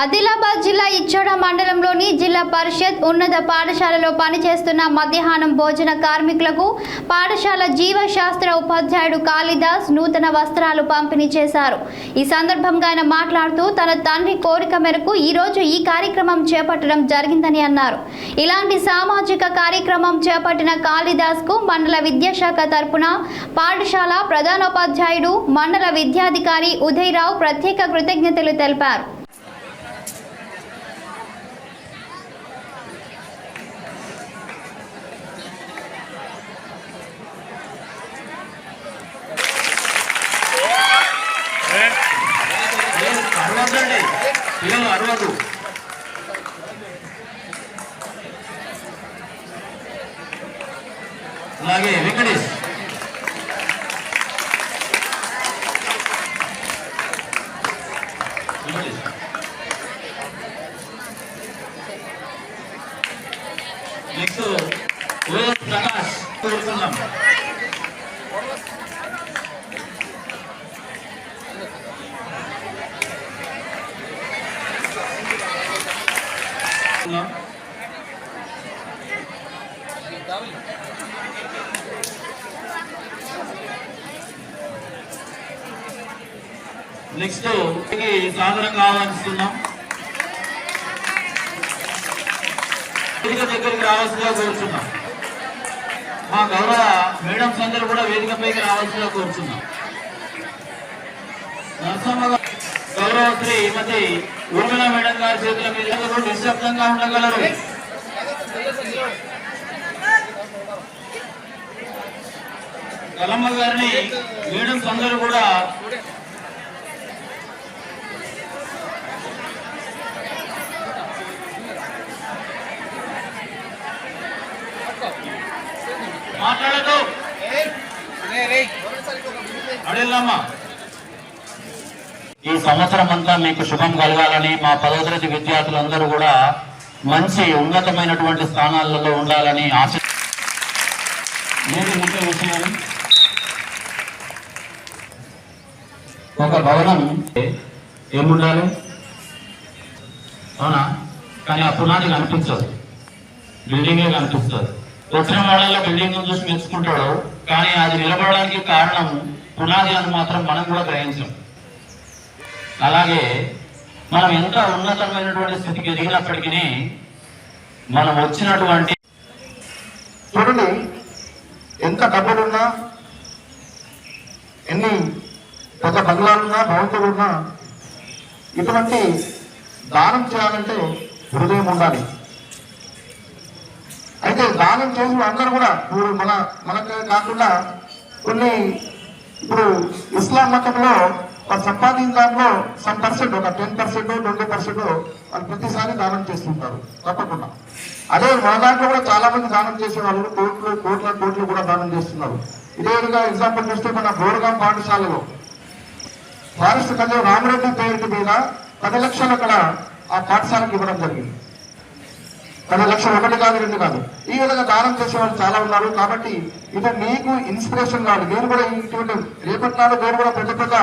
ఆదిలాబాద్ జిల్లా ఇచ్చోడ మండలంలోని జిల్లా పరిషత్ ఉన్నత పాఠశాలలో పనిచేస్తున్న మధ్యాహ్నం భోజన కార్మికులకు పాఠశాల జీవశాస్త్ర ఉపాధ్యాయుడు కాళిదాస్ నూతన వస్త్రాలు పంపిణీ చేశారు. ఈ సందర్భంగా ఆయన మాట్లాడుతూ తన తండ్రి కోరిక మేరకు ఈరోజు ఈ కార్యక్రమం చేపట్టడం జరిగిందని అన్నారు. ఇలాంటి సామాజిక కార్యక్రమం చేపట్టిన కాళిదాస్కు మండల విద్యాశాఖ తరపున పాఠశాల ప్రధానోపాధ్యాయుడు మండల విద్యాధికారి ఉదయరావు ప్రత్యేక కృతజ్ఞతలు తెలిపారు. పిల్లలు అరవదు అలాగే వెంకటేష్. నెక్స్ట్ ప్రకాష్. కోరుతున్నాం నెక్స్ట్ సాధారణంగా ఆహ్వానిస్తున్నాం వేదిక దగ్గరికి రావాల్సిందిగా కోరుచున్నాం. మా గౌరవ మేడమ్స్ అందరూ కూడా వేదికపైకి రావాల్సిందిగా కోరుచున్నాం. నరసమ్మ గౌరవ శ్రీ శ్రీమతి ఊర్మిళ మేడం గారి చేతుల మీద నిశ్శబ్దంగా ఉండగలరు. కలమ్మ గారిని మేడమ్స్ అందరూ కూడా మాట్లాడదు. అడిల్లమ్మా. ఈ సంవత్సరం అంతా మీకు శుభం కలగాలని మా పదో తరగతి విద్యార్థులందరూ కూడా మంచి ఉన్నతమైనటువంటి స్థానాలలో ఉండాలని ఆశ నేను ముఖ్య విషయం ఒక భవనం ఏముండాలి? అవునా? కానీ ఆ పునాది కనిపించదు. బిల్డింగే కనిపిస్తుంది వచ్చిన మోడల్లో బిల్డింగ్ చూసి మెచ్చుకుంటాడు. కానీ అది నిలబడడానికి కారణం పునాది అని మాత్రం మనం కూడా గ్రహించాం. అలాగే మనం ఎంత ఉన్నతమైనటువంటి స్థితికి ఎదిగినప్పటికీ మనం వచ్చినటువంటి చూడండి. ఎంత డబ్బులున్నా ఎన్ని ఒక బంగారుగా భవంతులున్నా ఇటువంటి దానం చేయాలంటే హృదయం ఉండాలి. అయితే దానం చేసిన అందరూ కూడా ఇప్పుడు మన మనకు కాకుండా కొన్ని ఇప్పుడు ఇస్లాం మతంలో వాళ్ళు సంపాదించిన దాంట్లో సమ్ పర్సెంట్ ఒక టెన్ పర్సెంట్ ట్వంటీ పర్సెంట్ వాళ్ళు ప్రతిసారి దానం చేస్తుంటారు తప్పకుండా. అదే మన దాంట్లో కూడా చాలా మంది దానం చేసే వాళ్ళు కోట్లు కోట్ల కోట్లు కూడా దానం చేస్తున్నారు. ఇదే విధంగా ఎగ్జాంపుల్ చూస్తే మన బోర్గాం పాఠశాలలో ఫారెస్ట్ కథ రామరెడ్డి పేరు మీద పది లక్షలు అక్కడ ఆ పాఠశాలకు ఇవ్వడం జరిగింది. పది లక్షలు ఒకటి కాదు రెండు కాదు. ఈ విధంగా దానం చేసే వాళ్ళు చాలా ఉన్నారు. కాబట్టి ఇది మీకు ఇన్స్పిరేషన్ కాదు నేను కూడా ఇటువంటి రేపటి నాడు నేను కూడా పెద్ద పెద్ద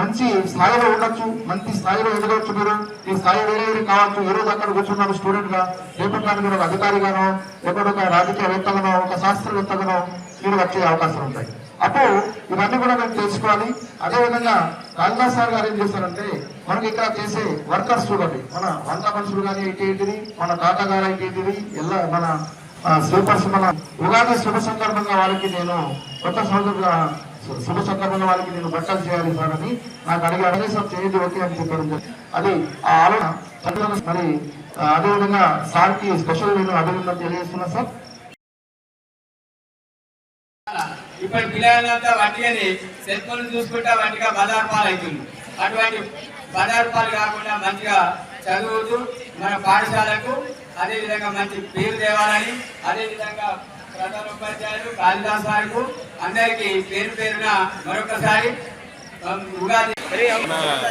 మంచి స్థాయిలో ఉండొచ్చు. మంచి స్థాయిలో ఎదగవచ్చు మీరు. ఈ స్థాయి వేరే వేరే కావచ్చు. ఈ రోజు అక్కడ కూర్చున్నారు స్టూడెంట్గా రేపటి నాడు మీరు ఒక అధికారిగానో లేకపోతే ఒక రాజకీయవేత్తగానో ఒక శాస్త్రవేత్తగానో మీరు వచ్చే అవకాశం ఉంటాయి. అప్పుడు ఇవన్నీ కూడా మేము తెలుసుకోవాలి. అదేవిధంగా కాళిదాస్ సార్ గారు ఏం చేశారంటే మనకి ఇక్కడ చేసే వర్కర్స్ చూడండి. మన వంద మనుషులు కానీ ఇటు ఏంటిది మన తాత గారు ఏంటిది ఎలా మన స్లీపర్స్ మన ఉగాది శుభ సందర్భంగా వాళ్ళకి నేను కొత్త సందర్భంగా శుభ సందర్భంగా వాళ్ళకి నేను బట్టలు చేయాలి సార్ అని నాకు అడిగి అడిగే సార్ చేయండి ఓకే అని చెప్పారు అది ఆ ఆలోచన మరి అదేవిధంగా సార్కి స్పెషల్ నేను అభినందన తెలియజేస్తున్నా సార్. ఇప్పుడు పిల్లలంతా వట్టిగానే సెల్ ఫోన్ చూసుకుంటా బదార్పాలు బజార్ పాలు అవుతుంది అటువంటి పదార్పాలు పాలు కాకుండా మంచిగా చదువుతూ మన పాఠశాలకు అదేవిధంగా మంచి పేరు తేవాలని అదేవిధంగా ప్రధాన ఉపాధ్యాయులు కాళిదాస్ గారికి అందరికీ పేరు పేరున మరొకసారి ఉగాది.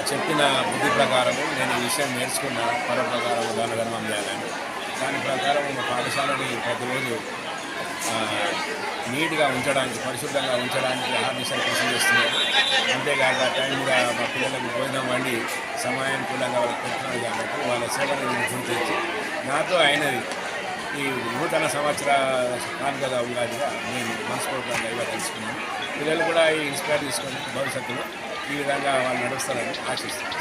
చెప్పిన బుద్ధి ప్రకారము నేను ఈ విషయం నేర్చుకున్న పర ప్రకారం దాన ధర్మం చేయాలని. దాని ప్రకారం పాఠశాలని ప్రతిరోజు నీట్గా ఉంచడానికి పరిశుభ్రంగా ఉంచడానికి ఆఫీసర్ కృషి చేస్తున్నారు. అంతేకాక టైంగా మా పిల్లలకు భోజనం వండి సమయానుకూలంగా వాళ్ళకి పెడుతున్నారు కాబట్టి వాళ్ళ సేవలను గుర్తించి నాతో అయినది ఈ నూతన సంవత్సర కానుకగా ఉగాదిగా నేను మనస్ఫూర్తిగా తెలుసుకున్నాను. పిల్లలు కూడా ఈ ఇన్స్పైర్ తీసుకొని భవిష్యత్తులో ఈ విధంగా వాళ్ళు నడుస్తారని ఆశిస్తున్నాను.